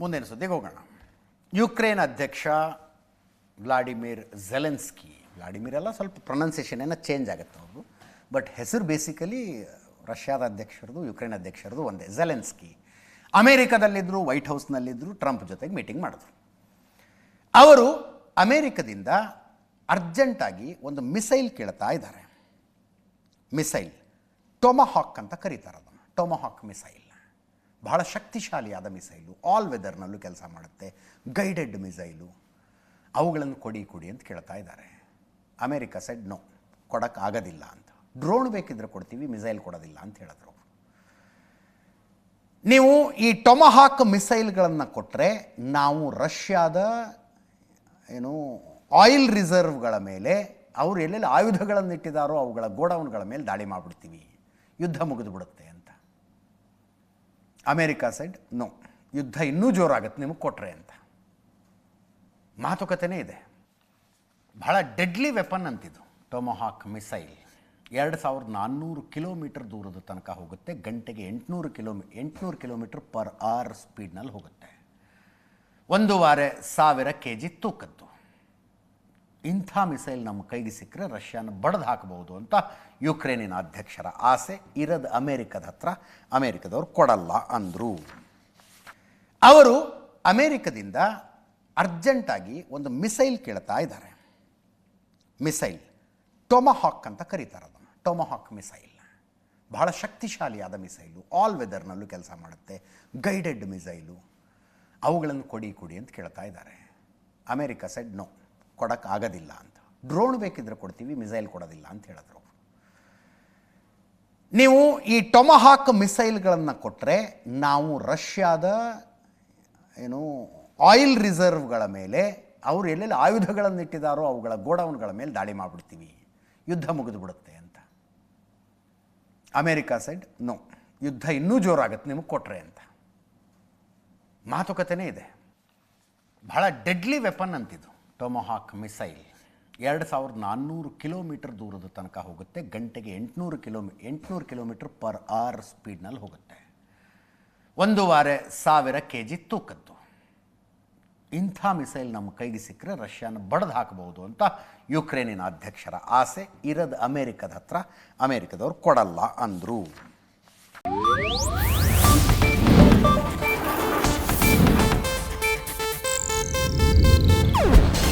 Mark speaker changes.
Speaker 1: ಮುಂದಿನ ಸುದ್ದಿಗೆ ಹೋಗೋಣ ಯುಕ್ರೇನ್ ಅಧ್ಯಕ್ಷ ವ್ಲಾಡಿಮಿರ್ ಝೆಲೆನ್ಸ್ಕಿ. ವ್ಲಾಡಿಮಿರ್ ಎಲ್ಲ ಸ್ವಲ್ಪ ಪ್ರೊನೌನ್ಸಿಯೇಷನ್ ಏನೋ ಚೇಂಜ್ ಆಗುತ್ತೆ ಅವರು ಬಟ್ ಹೆಸರು ಬೇಸಿಕಲಿ ರಷ್ಯಾದ ಅಧ್ಯಕ್ಷರದು, ಯುಕ್ರೇನ್ ಅಧ್ಯಕ್ಷರದು ಒಂದೇ, ಝೆಲೆನ್ಸ್ಕಿ. ಅಮೇರಿಕಾದಲ್ಲಿದ್ದರು ವೈಟ್ ಹೌಸ್ನಲ್ಲಿದ್ದರು ಟ್ರಂಪ್ ಜೊತೆಗೆ ಮೀಟಿಂಗ್ ಮಾಡಿದ್ರು. ಅವರು ಅಮೇರಿಕದಿಂದ ಅರ್ಜೆಂಟಾಗಿ ಒಂದು ಮಿಸೈಲ್ ಕೇಳ್ತಾ ಇದ್ದಾರೆ. ಮಿಸೈಲ್ ಟೊಮಹಾಕ್ ಅಂತ ಕರೀತಾರೆ ಅದನ್ನು ಟೊಮಹಾಕ್ ಮಿಸೈಲ್ ಬಹಳ ಶಕ್ತಿಶಾಲಿಯಾದ ಮಿಸೈಲು ಆಲ್ ವೆದರ್ನಲ್ಲೂ ಕೆಲಸ ಮಾಡುತ್ತೆ ಗೈಡೆಡ್ ಮಿಸೈಲು. ಅವುಗಳನ್ನು ಕೊಡಿ ಕೊಡಿ ಅಂತ ಕೇಳ್ತಾ ಇದ್ದಾರೆ. ಅಮೇರಿಕಾ ಸೈಡ್ ನೋ ಆಗೋದಿಲ್ಲ ಅಂತ. ಡ್ರೋನ್ ಬೇಕಿದ್ರೆ ಕೊಡ್ತೀವಿ, ಮಿಸೈಲ್ ಕೊಡೋದಿಲ್ಲ ಅಂತ ಹೇಳಿದ್ರು ನೀವು ಈ ಟೊಮಹಾಕ್ ಮಿಸೈಲ್ಗಳನ್ನು ಕೊಟ್ಟರೆ ನಾವು ರಷ್ಯಾದ ಏನು ಆಯಿಲ್ ರಿಸರ್ವ್ಗಳ ಮೇಲೆ ಅವರು ಎಲ್ಲೆಲ್ಲಿ ಆಯುಧಗಳನ್ನು ಇಟ್ಟಿದ್ದಾರೋ ಅವುಗಳ ಗೋಡೌನ್ಗಳ ಮೇಲೆ ದಾಳಿ ಮಾಡಿಬಿಡ್ತೀವಿ. ಯುದ್ಧ ಮುಗಿದು ಬಿಡುತ್ತೆ ಅಮೇರಿಕಾ ಸೈಡ್, ನೋ. ಯುದ್ಧ ಇನ್ನೂ ಜೋರಾಗುತ್ತೆ, ನಿಮಗೆ ಕೊಟ್ಟರೆ ಅಂತ. ಮಾತುಕತೆನೇ ಇದೆ. ಬಹಳ ಡೆಡ್ಲಿ ವೆಪನ್ ಅಂತಿದ್ದು ಟೊಮೊಹಾಕ್ ಮಿಸೈಲ್. ಎರಡು ಸಾವಿರದ ನಾನ್ನೂರು ಕಿಲೋಮೀಟರ್ ದೂರದ ತನಕ ಹೋಗುತ್ತೆ, ಗಂಟೆಗೆ ಎಂಟುನೂರು ಕಿಲೋಮೀ ಎಂಟುನೂರು ಕಿಲೋಮೀಟರ್ ಪರ್ ಆರ್ ಸ್ಪೀಡ್ನಲ್ಲಿ ಹೋಗುತ್ತೆ. ಒಂದೂವರೆ ಸಾವಿರ ಕೆ ಜಿ ತೂಕದ್ದು. ಇಂಥ ಮಿಸೈಲ್ ನಮ್ಮ ಕೈಗೆ ಸಿಕ್ಕರೆ ರಷ್ಯಾನ ಬಡ್ದು ಹಾಕಬಹುದು ಅಂತ ಯುಕ್ರೇನಿನ ಅಧ್ಯಕ್ಷರ ಆಸೆ. ಇರದ ಅಮೇರಿಕದ ಹತ್ರ ಅಮೇರಿಕದವ್ರು ಕೊಡಲ್ಲ ಅಂದರು. ಅವರು ಅಮೇರಿಕದಿಂದ ಅರ್ಜೆಂಟಾಗಿ ಒಂದು ಮಿಸೈಲ್ ಕೇಳ್ತಾ ಇದ್ದಾರೆ. ಮಿಸೈಲ್, ಟೊಮಹಾಕ್ ಅಂತ ಕರೀತಾರೆ ಅದನ್ನು. Tomahawk missile. ಬಹಳ ಶಕ್ತಿಶಾಲಿಯಾದ ಮಿಸೈಲು ಆಲ್ ವೆದರ್ನಲ್ಲೂ ಕೆಲಸ ಮಾಡುತ್ತೆ ಗೈಡೆಡ್ ಮಿಸೈಲು. ಅವುಗಳನ್ನು ಕೊಡಿ ಕೊಡಿ ಅಂತ ಕೇಳ್ತಾ ಇದ್ದಾರೆ. ಅಮೇರಿಕಾ ಸೈಡ್ ನೋ ಕೊಡಕ್ಕೆ ಆಗೋದಿಲ್ಲ ಅಂತ. ಡ್ರೋಣ್ ಬೇಕಿದ್ರೆ ಕೊಡ್ತೀವಿ, ಮಿಸೈಲ್ ಕೊಡೋದಿಲ್ಲ ಅಂತ ಹೇಳಿದ್ರು ನೀವು ಈ ಟೊಮಹಾಕ್ ಮಿಸೈಲ್ಗಳನ್ನು ಕೊಟ್ಟರೆ ನಾವು ರಷ್ಯಾದ ಏನು ಆಯಿಲ್ ರಿಸರ್ವ್ಗಳ ಮೇಲೆ ಅವರು ಎಲ್ಲೆಲ್ಲಿ ಆಯುಧಗಳನ್ನು ಇಟ್ಟಿದ್ದಾರೋ ಅವುಗಳ ಗೋಡೌನ್ಗಳ ಮೇಲೆ ದಾಳಿ ಮಾಡಿಬಿಡ್ತೀವಿ. ಯುದ್ಧ ಮುಗಿದು ಬಿಡುತ್ತೆ ಅಂತ. America side, no. ಯುದ್ಧ ಇನ್ನೂ ಜೋರಾಗುತ್ತೆ, ನಿಮಗೆ ಕೊಟ್ಟರೆ ಅಂತ. ಮಾತುಕತೆನೇ ಇದೆ. ಬಹಳ ಡೆಡ್ಲಿ ವೆಪನ್ ಅಂತಿದ್ದು ಟೊಮೊಹಾಕ್ ಮಿಸೈಲ್ ಎರಡು ಸಾವಿರದ ನಾನ್ನೂರು ಕಿಲೋಮೀಟರ್ ದೂರದ ತನಕ ಹೋಗುತ್ತೆ. ಗಂಟೆಗೆ ಎಂಟುನೂರು ಕಿಲೋಮೀ ಎಂಟುನೂರು ಕಿಲೋಮೀಟರ್ ಪರ್ ಆರ್ ಸ್ಪೀಡ್ನಲ್ಲಿ ಹೋಗುತ್ತೆ. ಒಂದೂವರೆ ಸಾವಿರ ಕೆ ಜಿ ತೂಕದ್ದು. ಇಂಥ ಮಿಸೈಲ್ ನಮ್ಮ ಕೈಗೆ ಸಿಕ್ಕರೆ ರಷ್ಯಾನ ಬಡ್ದು ಹಾಕಬಹುದು ಅಂತ ಯುಕ್ರೇನಿನ ಅಧ್ಯಕ್ಷರ ಆಸೆ. ಇರದ ಅಮೇರಿಕದ ಹತ್ರ ಅಮೇರಿಕದವ್ರು ಕೊಡಲ್ಲ ಅಂದರು.